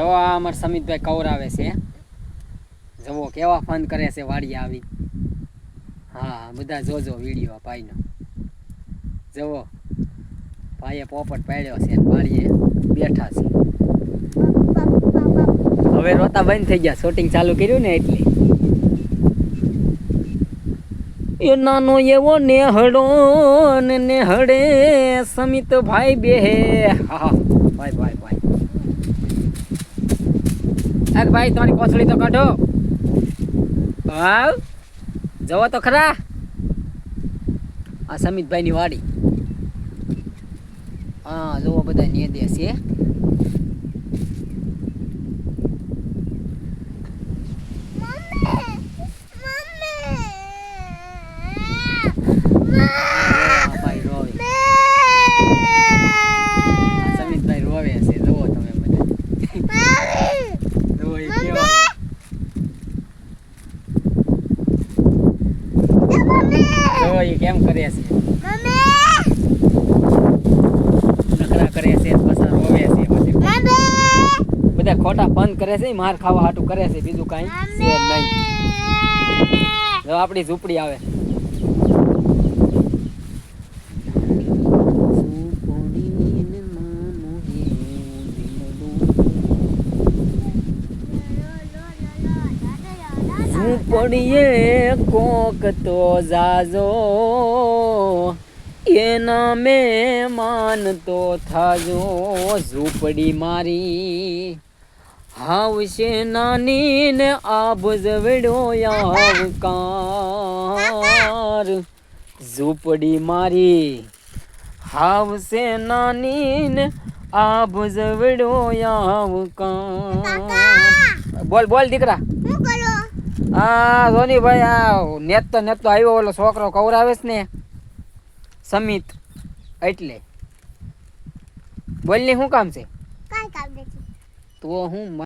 જવો આ અમાર સમિતભાઈ કવરાવે છે. જવો, કેવા ફન કરે છે વાડી આવી. હા બધા જોજો વીડિયો ભાઈનો. જવો. ભાઈએ પોપટ પાડ્યો છે વાડીએ. બેઠા છે. હવે રોતા બંધ થઈ ગયા. શૂટિંગ ચાલુ કર્યું ને એટલે? એ નાનો એવો નેહડો ને નેહડે સમિત ભાઈ બે હા. ભાઈ ભાઈ ભાઈ. એક ભાઈ તમારી કોથળી તો કાઢો. ભાવ જવો તો ખરા. આ સમિતભાઈની વાડી. હા, જુઓ બધા નિયદે છે આ ભાઈ રોવે આ સમિતભાઈ રોવે છે જુઓ તમે બધા જુઓ એ કેવો છે. જુઓ એ કેમ કરે છે? નખરા કરે છે રોવે બધા ખોટા ફન કરે છે માર ખાવા હાટું કરે છે બીજું કાંઈ છે નહીં. જો આપણી ઝૂંપડી આવે. ઝૂંપડીએ કોક તો જાજો એના મેં માનતો થાજો ઝૂંપડી મારી હાવશે નાની ને આબ જવડ્યો આવકાર ઝૂંપડી મારી હાવશે નાની ને આબ જવડ્યો આવકાર બોલ બોલ દીકરા આ સોનીભાઈ આ નેત તો નેત તો આવ્યો ઓલો છોકરો કવરાવે છે ને સમિત એટલે. બોલ ને શું કામ છે? તો હું